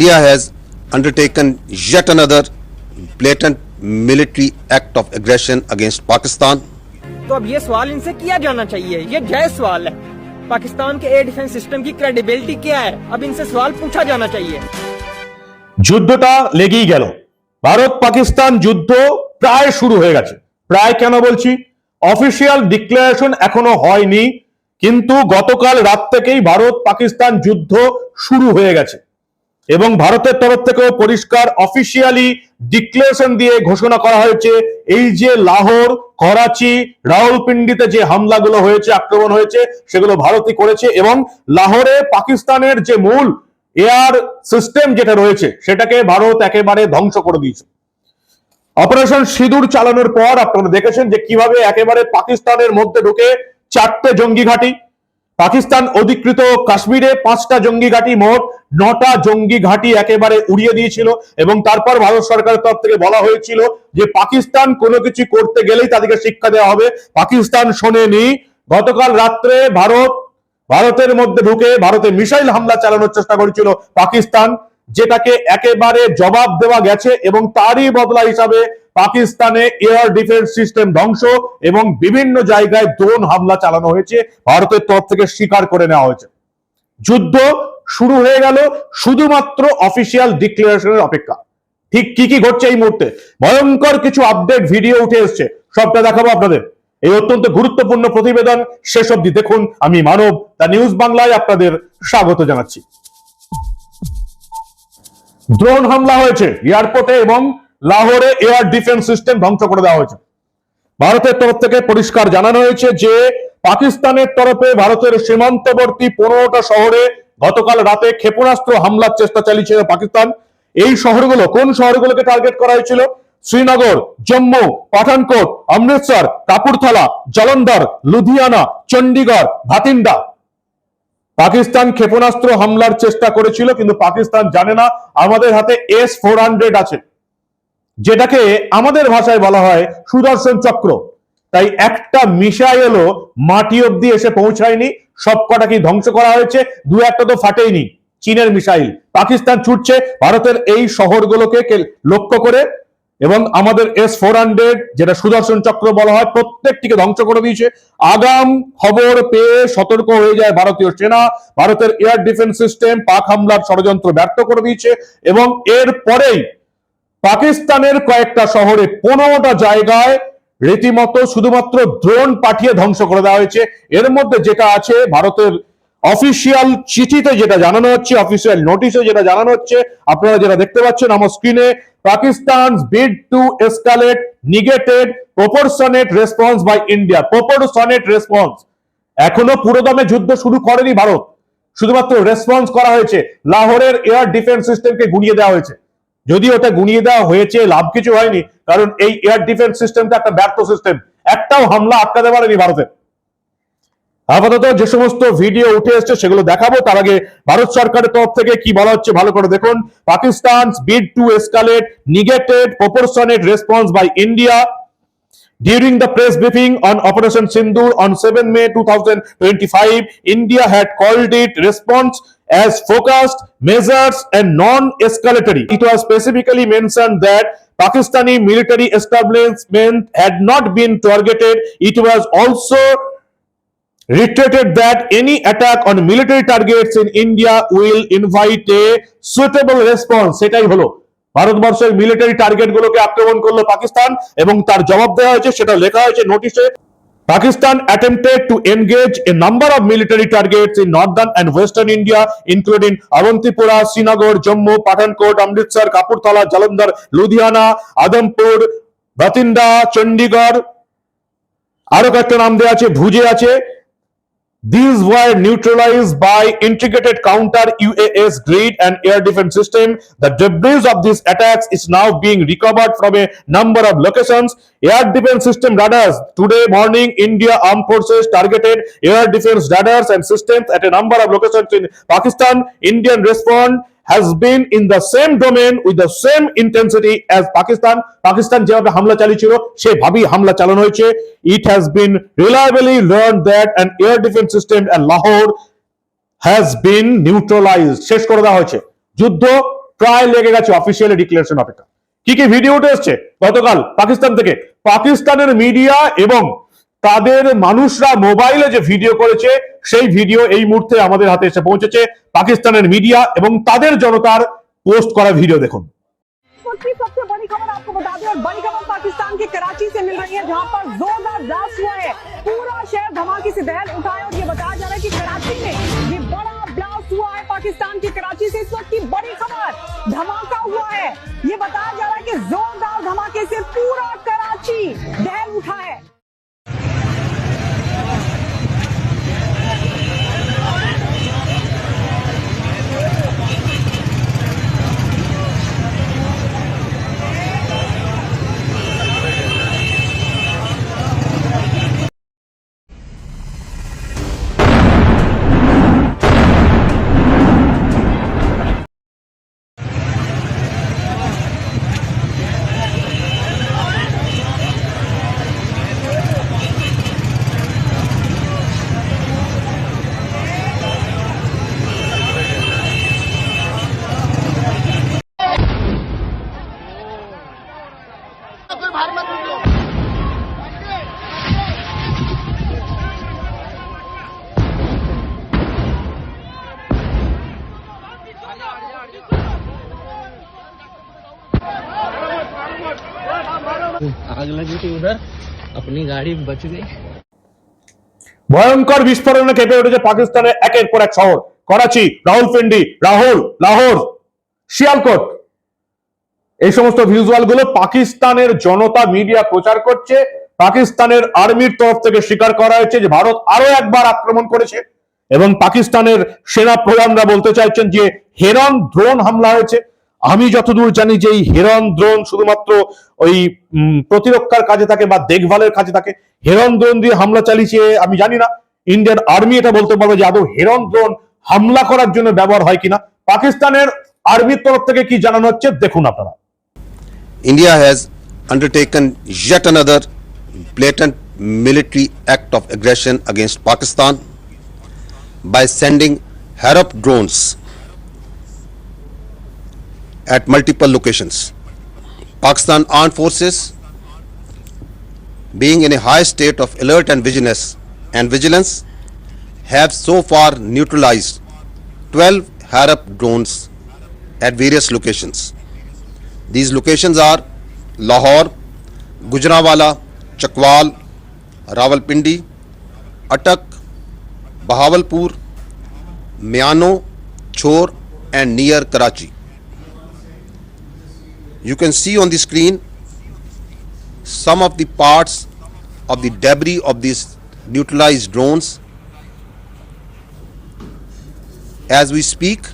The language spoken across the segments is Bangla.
India has undertaken yet another blatant military act of aggression against Pakistan. तो अब ये सवाल इनसे किया जाना चाहिए ये जायज सवाल है पाकिस्तान के एयर डिफेंस सिस्टम की क्रेडिबिलिटी क्या है अब इनसे सवाल पूछा जाना चाहिए যুদ্ধটা লেগেই গেল ভারত পাকিস্তান যুদ্ধ প্রায় শুরু হয়ে গেছে প্রায় কেন বলছি অফিসিয়াল ডিক্লারেশন এখনো হয়নি কিন্তু গতকাল রাত থেকেই ভারত পাকিস্তান যুদ্ধ শুরু হয়ে গেছে এবং ভারতের তরফ থেকেও পরিষ্কার অফিসিয়ালি ডিক্লারেশন দিয়ে ঘোষণা করা হয়েছে। এই যে লাহোর, করাচি রাওলপিন্ডিতে যে হামলাগুলো হয়েছে, আক্রমণ হয়েছে, সেগুলো ভারতই করেছে এবং লাহোরে পাকিস্তানের যে মূল এয়ার সিস্টেম যেটা রয়েছে, সেটাকে ভারত একেবারে ধ্বংস করে দিয়েছে। অপারেশন সিঁদুর চালানোর পর আপনারা দেখেছেন যে কীভাবে একেবারে পাকিস্তানের মধ্যে ঢুকে চারটে জঙ্গি ঘাঁটি পাকিস্তান অধিকৃত কাশ্মীরে পাঁচটা জঙ্গি ঘাঁটি মোট নটা জঙ্গি ঘাঁটি একেবারে উড়িয়ে দিয়েছিল এবং তারপর ভারত সরকারের তরফ থেকে বলা হয়েছিল যে পাকিস্তান কোনো কিছু করতে গেলেই তাদেরকে শিক্ষা দেওয়া হবে। পাকিস্তান শোনেনি। গতকাল রাত্রে ভারত, ভারতের মধ্যে ঢুকে ভারতে মিসাইল হামলা চালানোর চেষ্টা করেছিল পাকিস্তান, যেটাকে একেবারে জবাব দেওয়া গেছে এবং তারই বদলা হিসাবে পাকিস্তানে এয়ার ডিফেন্স সিস্টেম ধ্বংস এবং বিভিন্ন জায়গায় ড্রোন হামলা চালানো হয়েছে। ভারতের তরফ থেকে স্বীকার করে নেওয়া হয়েছে। যুদ্ধ শুরু হয়ে গেল শুধুমাত্র অফিসিয়াল ডিক্লারেশনের অপেক্ষা। ঠিক কি কি ঘটছে এই মুহূর্তে? ভয়ঙ্কর কিছু আপডেট ভিডিও উঠে এসছে। সবটা দেখাবো আপনাদের। এই অত্যন্ত গুরুত্বপূর্ণ প্রতিবেদন শেষ অবধি দেখুন। আমি মানব, দ্য নিউজ বাংলায় আপনাদের স্বাগত জানাচ্ছি। ড্রোন হামলা হয়েছে এয়ারপোর্টে এবং লাহোরে এয়ার ডিফেন্স সিস্টেম ধ্বংস করে দেওয়া হয়েছে। ভারতের তরফ থেকে পরিষ্কার জানানো হয়েছে যে, পাকিস্তানের তরফে ভারতের সীমান্তবর্তী পনেরোটা শহরে গতকাল রাতে ক্ষেপণাস্ত্র হামলার চেষ্টা চালিয়েছিল পাকিস্তান। এই শহরগুলো কোন শহরগুলোকে টার্গেট করা হয়েছিল? শ্রীনগর, জম্মু, পাঠানকোট, অমৃতসর, কাপুরথালা, জলন্ধর, লুধিয়ানা চণ্ডীগড় ভাতিন্ডা। পাকিস্তান ক্ষেপণাস্ত্র হামলার চেষ্টা করেছিল, কিন্তু পাকিস্তান জানে না। আমাদের হাতে এস ফোর হান্ড্রেড আছে। যেটাকে আমাদের ভাষায় বলা হয় সুদর্শন চক্র। তাই একটা মিসাইলও মাটি অব্দি এসে পৌঁছায়নি সব কটাকেই ধ্বংস করা হয়েছে? দু একটা তো ফাটেইনি। চীনের মিসাইল। পাকিস্তান ছুটছে, ভারতের এই শহরগুলোকে কে- লক্ষ্য করে এবং আমাদের এস ফোর হান্ড্রেড যেটা সুদর্শন চক্র বলা হয়, প্রত্যেকটিকে ধ্বংস করে দিয়েছে। আগাম খবর পেয়ে সতর্ক হয়ে যায় ভারতীয় সেনা। ভারতের এয়ার ডিফেন্স সিস্টেম পাক হামলার ষড়যন্ত্র ব্যর্থ করে দিয়েছে এবং এর পরেই পাকিস্তানের কয়েকটা শহরে পনেরোটা জায়গায় রীতিমতো শুধুমাত্র ড্রোন পাঠিয়ে ধ্বংস করে দেওয়া হয়েছে। এর মধ্যে যেটা আছে, ভারতের অফিসিয়াল চিঠিতে যেটা জানানো হচ্ছে অফিসিয়াল নোটিশে যেটা জানানো হচ্ছে, আপনারা যেটা দেখতে পাচ্ছেন আমার স্ক্রিনে Pakistan bid to escalate negated proportionate response by India proportionate response এখনও পুরোদমে যুদ্ধ শুরু করেনি ভারত। শুধুমাত্র রেসপন্স করা হয়েছে। লাহোরের এয়ার ডিফেন্স সিস্টেমকে গুড়িয়ে দেওয়া হয়েছে। যদি ওটা গুনিয়ে দেওয়া হয়েছে লাভ কিছু হয়নি কারণ এই এয়ার ডিফেন্স সিস্টেমটা একটা ব্যর্থ সিস্টেম একটাও হামলা আটকাতে পারেনি ভারতে। আপাতত যে সমস্ত ভিডিও উঠে এসছে সেগুলো দেখাবো। তার আগে ভারত সরকারের তরফ থেকে কি বলা হচ্ছে ভালো করে দেখুন। Pakistan bid to escalate negated proportionate response by India During the press briefing on Operation Sindoor on 7 May 2025, India had called it response as focused measures and non-escalatory. It was specifically mentioned that Pakistani military establishment had not been targeted. It was also reiterated that any attack on military targets in India will invite a suitable response. সেটাই হলো ভারতবর্ষের মিলিটারি টার্গেট গুলোকে আক্রমণ করল পাকিস্তান এবং তার জবাব দেওয়া হয়েছে সেটা লেখা হয়েছে নোটিশে Pakistan attempted to engage a number of military targets in northern and western India, including Avantipura, Srinagar, Jammu, Pathankot, Amritsar, Kapurthala, Jalandhar, Ludhiana, Adampur, Bhatinda, Chandigarh, আরও কয়েকটা নাম দেওয়া আছে ভুজে আছে These were neutralized by integrated counter UAS grid and air defense system. The debris of these attacks is now being recovered from a number of locations. Air defense system radars. Today morning, India Armed Forces targeted air defense radars and systems at a number of locations in Pakistan. Indian response has been in the same domain with the same intensity as Pakistan. Pakistan যেভাবে হামলা চালিয়েছিল, সেভাবেই হামলা চালানো হয়েছে। It has been reliably learn that an air defence system and Lahore has been neutralised শেষ করে দেওয়া হয়েছে। যুদ্ধ প্রায় লেগে গেছে অফিসিয়ালি ডিক্লারেশন অপেক্ষা কি কি ভিডিও উঠে এসছে? গতকাল পাকিস্তান থেকে। পাকিস্তানের মিডিয়া এবং তাদের মানুষরা মোবাইলে যে ভিডিও করেছে সেই ভিডিও এই মুহূর্তে আমাদের হাতে এসে পৌঁছেছে পাকিস্তানের মিডিয়া এবং তাদের জনতার পোস্ট করা ভিডিও দেখুন वक्त की सबसे बड़ी खबर आपको बता दें और बड़ी खबर पाकिस्तान के कराची से मिल रही है जहां पर जोरदार ब्लास्ट हुआ है पूरा शहर धमाके से दहल उठाए और ये बताया जा रहा है कि कराची में ये बड़ा ब्लास्ट हुआ है पाकिस्तान की कराची से इस वक्त की बड़ी खबर धमाका हुआ है ये बताया जा रहा है कि जोरदार धमाके से पूरा कराची दहल उठा है you लगी थी उधर अपनी गाड़ी बच गई ভয়ঙ্কর বিস্ফোরণে কেঁপে উঠেছে পাকিস্তানের একের পর এক শহর করাচি রাহুলপিন্ডি রাহুল লাহোর শিয়ালকোট এই সমস্ত ভিজুয়াল গুলো পাকিস্তানের জনতা মিডিয়া প্রচার করছে পাকিস্তানের আর্মির তরফ থেকে স্বীকার করা হয়েছে যে ভারত আরো একবার আক্রমণ করেছে এবং পাকিস্তানের সেনা প্রধানরা বলতে চাইছেন যে হেরন ড্রোন হামলা হয়েছে আমি যতদূর জানি যে এই হেরন ড্রোন শুধুমাত্র ওই প্রতিরক্ষার কাজে থাকে বা দেখভালের কাজে থাকে। হেরন ড্রোন দিয়ে হামলা চালিয়েছে, আমি জানি না। ইন্ডিয়ান আর্মি এটা বলতে পারবে যে আদৌ হেরন ড্রোন হামলা করার জন্য ব্যবহার হয় কিনা। পাকিস্তানের আর্মির তরফ থেকে কি জানানো হচ্ছে, দেখুন আপনারা। India has undertaken yet another blatant military act of aggression against Pakistan by sending Harap drones at multiple locations. Pakistan Armed Forces, being in a high state of alert and vigilance, and vigilance, have so far neutralized 12 Harap drones at various locations. These locations are Lahore, Gujranwala, Chakwal, Rawalpindi, Atak, Bahawalpur, Miano, Chor and near Karachi. You can see on the screen some of the parts of the debris of these neutralized drones. As we speak,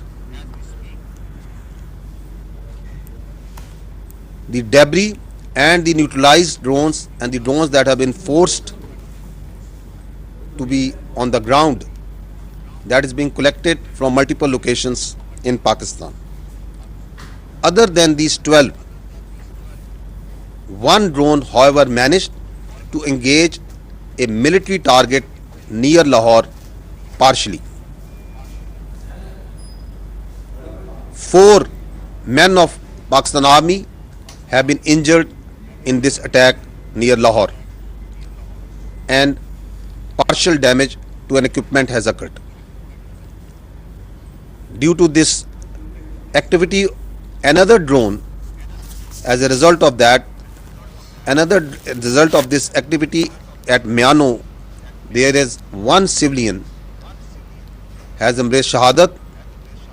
the debris and the neutralized drones and the drones that have been forced to be on the ground that is being collected from multiple locations in Pakistan. Other than these 12, one drone, however, managed to engage a military target near Lahore partially. Four men of Pakistan Army have been injured in this attack near Lahore and partial damage to an equipment has occurred. Due to this activity, another drone, as a result of that, another result of this activity at Miano, there is one civilian has embraced Shahadat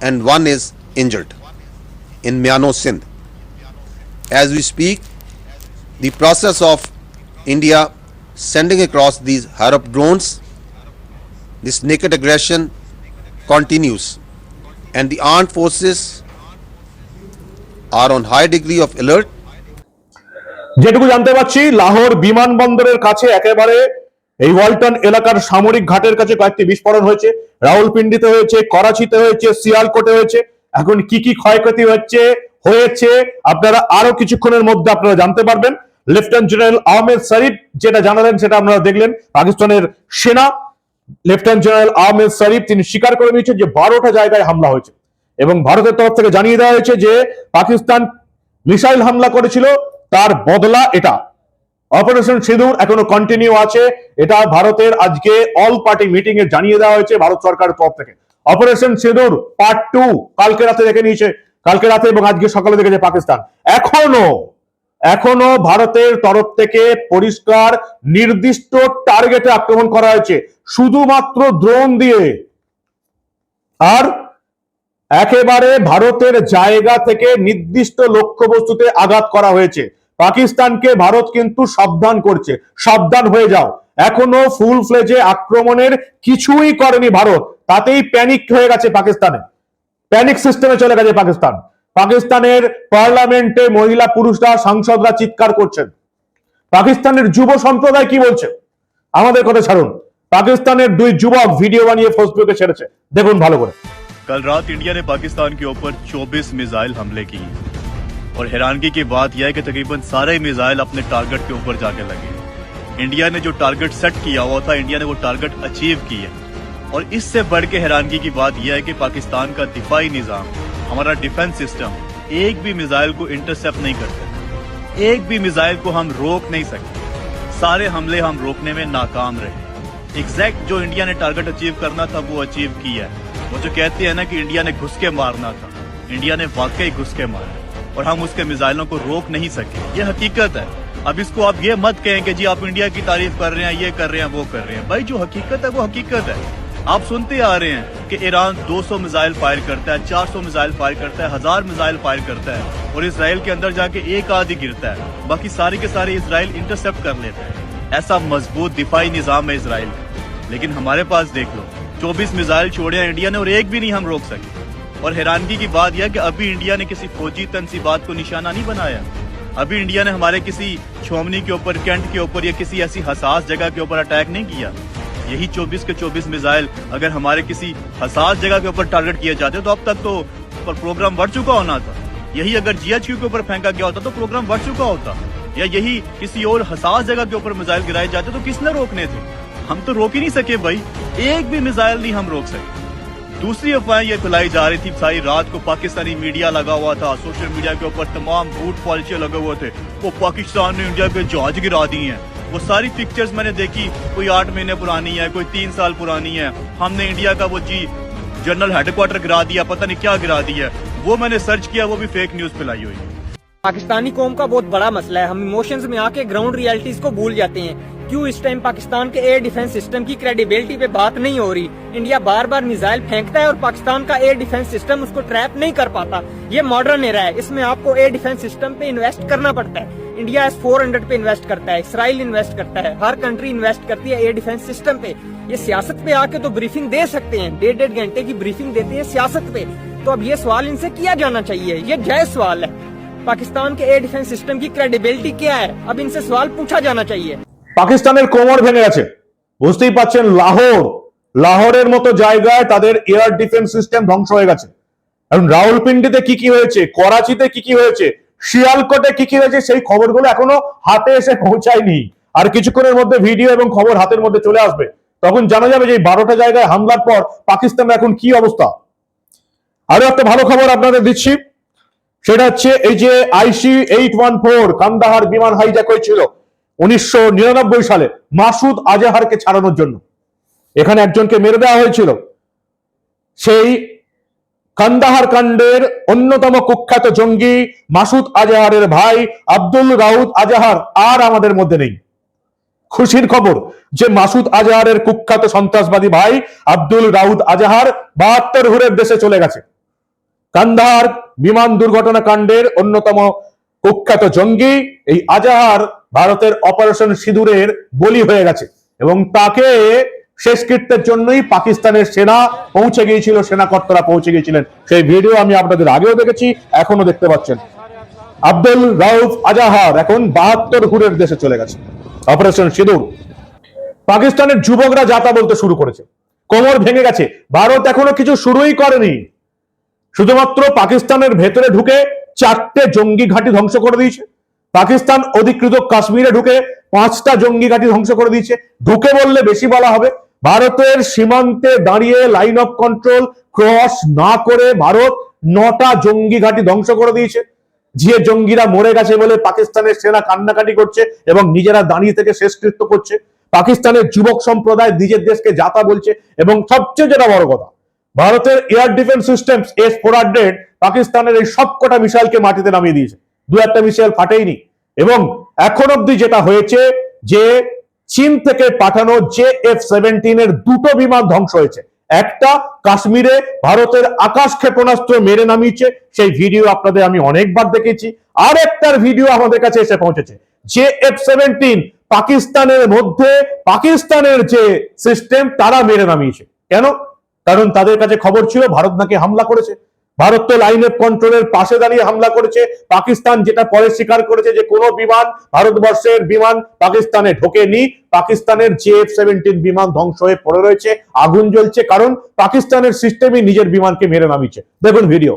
and one is injured in Miano, Sindh. As we speak, the process of India sending across these Harap drones, this naked aggression continues, and the armed forces are on high degree of alert. যেটুকু জানতে পারছি লাহোর বিমানবন্দরের কাছে একেবারে এই ওয়ালটন এলাকার সামরিক ঘাটের কাছে কয়েকটি বিস্ফোরণ হয়েছে। রাহুলপিন্ডিতে হয়েছে, করাচিতে হয়েছে সিয়ালকোটে হয়েছে। এখন কি কি ক্ষয়ক্ষতি হচ্ছে, হয়েছে, আপনারা আরও কিছুক্ষণের মধ্যে আপনারা জানতে পারবেন। লেফটেন্যান্ট জেনারেল আহমেদ শরীফ যেটা জানালেন, সেটা আপনারা দেখলেন। পাকিস্তানের সেনা লেফটেন্যান্ট জেনারেল আহমেদ শরীফ তিনি স্বীকার করে নিয়েছেন যে বারোটা জায়গায় হামলা হয়েছে। এবং ভারতের তরফ থেকে জানিয়ে দেওয়া হয়েছে যে পাকিস্তান মিসাইল হামলা করেছিল, তার বদলা এটা। অপারেশন সিঁদুর এখনও কন্টিনিউ আছে, এটা ভারতের আজকে অল পার্টি মিটিং এ জানিয়ে দেওয়া হয়েছে ভারত সরকারের তরফ থেকে। অপারেশন সিঁদুর পার্ট টু কালকে রাতে দেখে নিয়েছে, কালকে রাতে এবং আজকে সকালে দেখেছে পাকিস্তান। এখনও এখনও ভারতের তরফ থেকে পরিষ্কার, নির্দিষ্ট টার্গেটে আক্রমণ করা হয়েছে, শুধুমাত্র ড্রোন দিয়ে। আর একেবারে ভারতের জায়গা থেকে নির্দিষ্ট লক্ষ্যবস্তুতে আঘাত করা হয়েছে। পাকিস্তানকে ভারত কিন্তু সাবধান করছে। সাবধান হয়ে যাও। এখনও ফুল ফ্লেজে আক্রমণের কিছুই করেনি ভারত। তাতেই প্যানিক হয়ে গেছে পাকিস্তানে। প্যানিক সিস্টেমে চলে গেছে পাকিস্তান। পাকিস্তানের পার্লামেন্টে মহিলা পুরুষরা, সাংসদরা চিৎকার করছেন। পাকিস্তানের যুব সম্প্রদায় কি বলছে? আমাদের কথা ছাড়ুন। পাকিস্তানের দুই যুবক ভিডিও বানিয়ে ফেসবুকে ছেড়েছে। দেখুন ভালো করে। कल रात इंडिया ने पाकिस्तान के ऊपर 24 मिसाइल हमले किए और हैरानगी की बात यह है कि तकरीबन सारे मिसाइल अपने टारगेट के ऊपर जाके लगे। इंडिया ने जो टारगेट सेट किया हुआ था, इंडिया ने वो टारगेट अचीव किया और इससे बढ़ के हैरानगी की बात यह है कि पाकिस्तान का दिफाई निज़ाम, हमारा डिफेंस सिस्टम, एक भी मिसाइल को इंटरसेप्ट नहीं कर सकता एक भी मिसाइल को हम रोक नहीं सकते। सारे हमले हम रोकने में नाकाम रहे। एग्जैक्ट जो इंडिया ने टारगेट अचीव करना था, वो अचीव किया है। वो जो कहते हैं ना कि इंडिया ने घुस के मारना था। इंडिया ने वाकई घुस के मारा। और हम उसके मिसाइलों को रोक नहीं सके। ये हकीकत है। अब इसको आप ये मत कहें कि जी आप इंडिया की तारीफ़ कर रहे हैं, ये कर रहे हैं, वो कर रहे हैं। भाई, जो हकीकत है, वो हकीकत है। आप सुनते आ रहे हैं कि ईरान 200 मिसाइल फायर करता है 400 मिसाइल फायर करता है, हज़ार मिसाइल फायर करता है और इसराइल के अंदर जाके एक आदि गिरता है। बाकी सारे के सारे इसराइल इंटरसेप्ट कर लेता है। ऐसा मज़बूत दिफाई निज़ाम है इसराइल लेकिन हमारे पास देख लो 24 मिसाइल छोड़े हैं इंडिया ने और एक भी नहीं हम रोक सके। और हैरानगी की बात यह कि अभी इंडिया ने किसी फौजी तनसीबात को निशाना नहीं बनाया। अभी इंडिया ने हमारे किसी छोमनी के ऊपर, कैंट के ऊपर या किसी ऐसी हसास जगह के ऊपर अटैक नहीं किया। यही 24 के 24 मिसाइल अगर हमारे किसी हसास जगह के ऊपर टारगेट किए जाते तो अब तक तो पर प्रोग्राम बढ़ चुका होना था। यही अगर जीएचक्यू के ऊपर फेंका गया होता तो प्रोग्राम बढ़ चुका होता। या यही किसी और हसास जगह के ऊपर मिसाइल गिराए जाते तो किसने रोकने थे? हम तो रोक ही नहीं सके भाई। एक भी मिसाइल नहीं हम रोक सके। दूसरी अफवाहें ये फैलाई जा रही थी, सारी रात को पाकिस्तानी मीडिया लगा हुआ था, सोशल मीडिया के ऊपर तमाम बूट पॉलिसी लगे हुए थे। वो पाकिस्तान ने इंडिया के जहाज़ गिरा दिए हैं। वो सारी पिक्चर्स मैंने देखी, कोई आठ महीने पुरानी है, कोई तीन साल पुरानी है। हमने इंडिया का वो जी जनरल हेडक्वार्टर गिरा दिया, पता नहीं क्या गिरा दिया वो मैंने सर्च किया, वो भी फेक न्यूज़ फैलाई हुई। पाकिस्तानी कौम का बहुत बड़ा मसला है। हम इमोशंस में आके ग्राउंड रियलिटीज को भूल जाते हैं। क्यों इस टाइम पाकिस्तान के एयर डिफेंस सिस्टम की क्रेडिबिलिटी पे बात नहीं हो रही? इंडिया बार बार मिसाइल फेंकता है और पाकिस्तान का एयर डिफेंस सिस्टम उसको ट्रैप नहीं कर पाता। ये मॉडर्न एरा है। इसमें आपको एयर डिफेंस सिस्टम पे इन्वेस्ट करना पड़ता है। इंडिया एस फोर हंड्रेड पे इन्वेस्ट करता है। इसराइल इन्वेस्ट करता है। हर कंट्री इन्वेस्ट करती है एयर डिफेंस सिस्टम पे। ये सियासत पे आके तो ब्रीफिंग दे सकते हैं। डेढ़ डेढ़ घंटे की ब्रीफिंग देते हैं सियासत पे। तो अब ये सवाल इनसे किया जाना चाहिए। ये जायज़ सवाल है। पाकिस्तान के एयर डिफेंस सिस्टम की क्रेडिबिलिटी क्या है? अब इनसे सवाल पूछा जाना चाहिए। পাকিস্তানের কোমর ভেঙে গেছে। বুঝতেই পাচ্ছেন, লাহোর, লাহোরের মতো জায়গায় তাদের এয়ার ডিফেন্স সিস্টেম ধ্বংস হয়ে গেছে। এখন রাউলপিন্ডিতে কি কি হয়েছে, করাচিতে কি কি হয়েছে, শিয়ালকোটে কি কি হয়েছে, সেই খবরগুলো এখনও হাতে এসে পৌঁছায়নি। আর কিছুক্ষণের মধ্যে ভিডিও এবং খবর হাতের মধ্যে চলে আসবে। তখন জানা যাবে যে বারোটা জায়গায় হামলার পর পাকিস্তানের এখন কি অবস্থা। আরও একটা ভালো খবর আপনাদের দিচ্ছি। সেটা হচ্ছে এই যে IC eight one four, Kandahar বিমান হাইজ্যাক হয়েছিল। উনিশশো নিরানব্বই সালে মাসুদ আজাহারকে ছাড়ানোর জন্য। এখানে একজনকে মেরে দেওয়া হয়েছিল। সেই কান্দাহার কাণ্ডের অন্যতম কুখ্যাত জঙ্গি মাসুদ আজাহারের ভাই আব্দুল রাউদ আজাহার আর আমাদের মধ্যে নেই। খুশির খবর যে মাসুদ আজাহারের কুখ্যাত সন্ত্রাসবাদী ভাই আব্দুল রাউদ আজাহার বাহাত্তর হুরের দেশে চলে গেছে। কান্দাহার বিমান দুর্ঘটনা কাণ্ডের অন্যতম কুখ্যাত জঙ্গি এই আজাহার ভারতের অপারেশন সিঁদুরের বলি হয়ে গেছে। এবং তাকে শেষকৃত্যের জন্যই পাকিস্তানের সেনা পৌঁছে গিয়েছিল সেনা কর্তারা পৌঁছে গিয়েছিলেন। সেই ভিডিও আমি আপনাদের আগেও দেখেছি এখনও দেখতে পাচ্ছেন। আব্দুল রাউফ আজাহার এখন বাহাত্তর হুরের দেশে চলে গেছে। অপারেশন সিঁদুর। পাকিস্তানের যুবকরা যাতা বলতে শুরু করেছে। কোমর ভেঙে গেছে। ভারত এখনও কিছু শুরুই করেনি। শুধুমাত্র পাকিস্তানের ভেতরে ঢুকে চারটে জঙ্গি ঘাঁটি ধ্বংস করে দিয়েছে। পাকিস্তান অধিকৃত কাশ্মীরে ঢুকে পাঁচটা জঙ্গি ঘাঁটি ধ্বংস করে দিয়েছে। ঢুকে বললে বেশি বলা হবে। ভারতের সীমান্তে দাঁড়িয়ে লাইন অফ কন্ট্রোল ক্রস না করে ভারত নটা জঙ্গি ঘাঁটি ধ্বংস করে দিয়েছে। যে জঙ্গিরা মরে গেছে বলে পাকিস্তানের সেনা কান্নাকাটি করছে এবং নিজেরা দাঁড়িয়ে থেকে শেষকৃত্য করছে। পাকিস্তানের যুবক সম্প্রদায় নিজের দেশকে যাতা বলছে এবং সবচেয়ে যেটা বড় কথা ভারতের air defence system S four hundred পাকিস্তানের এই সবকটা মিসাইলকে মাটিতে নামিয়ে দিয়েছে। দু একটা মিসাইল ফাটেইনি। এবং এখন অব্দি যেটা হয়েছে যে চীন থেকে পাঠানো জে এফ সেভেন্টিন এর দুটো বিমান ধ্বংস হয়েছে। একটা কাশ্মীরে ভারতের আকাশ ক্ষেপণাস্ত্র মেরে নামিয়েছে। সেই ভিডিও আপনাদের আমি অনেকবার দেখেছি। আর একটার ভিডিও আমাদের কাছে এসে পৌঁছেছে। জে এফ সেভেন্টিন পাকিস্তানের মধ্যে পাকিস্তানের যে সিস্টেম তারা মেরে নামিয়েছে। কেন? কারণ তাদের কাছে খবর ছিল, ভারত নাকি হামলা করেছে। ভারত তো লাইন অফ কন্ট্রোলের পাশে দাঁড়িয়ে হামলা করেছে। পাকিস্তান যেটা পরে স্বীকার করেছে যে, কোনো বিমান ভারতবর্ষের বিমান পাকিস্তানে ঢোকেনি। পাকিস্তানের জে এফ সেভেন্টিন বিমান ধ্বংস হয়ে পড়ে রয়েছে। আগুন জ্বলছে কারণ পাকিস্তানের সিস্টেমই নিজের বিমানকে মেরে নামিয়েছে। দেখুন ভিডিও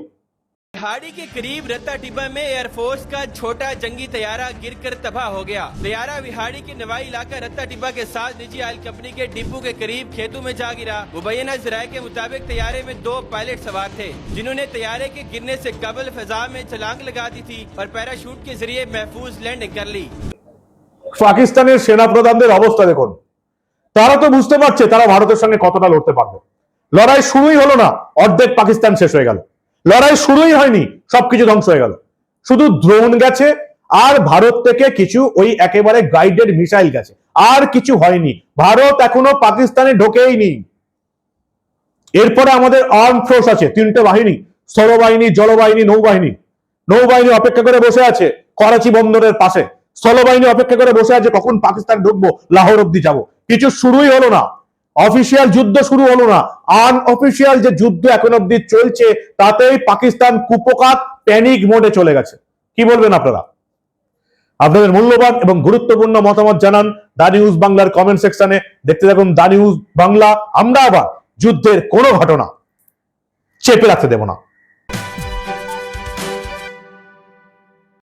पहाड़ी के करीब रत्ता टिब्बा में एयरफोर्स का छोटा जंगी तैयारा गिरकर तबाह हो गया तैयारा विहाड़ी के नवाई इलाका रत्ता टिब्बा के साथ निजी ऑयल कंपनी के डिपो के करीब खेतों में जा गिरा मुबैना जराये के मुताबिक तैयारे में दो पायलट सवार थे जिन्होंने तैयारे के गिरने से कबल फिजा में छलांग लगा दी थी और पैराशूट के जरिए महफूज लैंडिंग कर ली পাকিস্তানের সেনা প্রধানদের অবস্থা দেখুন তারা তো বুঝতে পারছে তারা ভারতের সঙ্গে কতটা লড়তে পারবে লড়াই শুরুই হলো না অর্ধেক পাকিস্তান শেষ হয়ে গেল লড়াই শুরুই হয়নি, সবকিছু ধ্বংস হয়ে গেল। শুধু দ্রোণ গেছে, আর ভারত থেকে কিছু ওই একেবারে গাইডেড মিসাইল গেছে। আর কিছু হয়নি, ভারত এখনও পাকিস্তানে ঢোকেই নি। এরপরে আমাদের আর্ম ফোর্স আছে, তিনটে বাহিনী, স্থলবাহিনী, জলবাহিনী, নৌবাহিনী। নৌবাহিনী অপেক্ষা করে বসে আছে করাচি বন্দরের পাশে। স্থলবাহিনী অপেক্ষা করে বসে আছে কখন পাকিস্তান ঢুকবো, লাহোর অব্দি যাব। কিছু শুরুই হলো না। অফিসিয়াল যুদ্ধ শুরু হলো না। আনঅফিসিয়াল যে যুদ্ধ এখন অব্দি চলছে, তাতেই পাকিস্তান কুপকাত প্যানিক মোডে চলে গেছে। কি বলবেন আপনারা? আপনাদের মূল্যবান এবং গুরুত্বপূর্ণ মতামত জানান দা নিউজ বাংলার কমেন্ট সেকশনে দেখতে থাকুন দা নিউজ বাংলা। আমরা আবার যুদ্ধের কোনো ঘটনা চেপে রাখতে দেব না।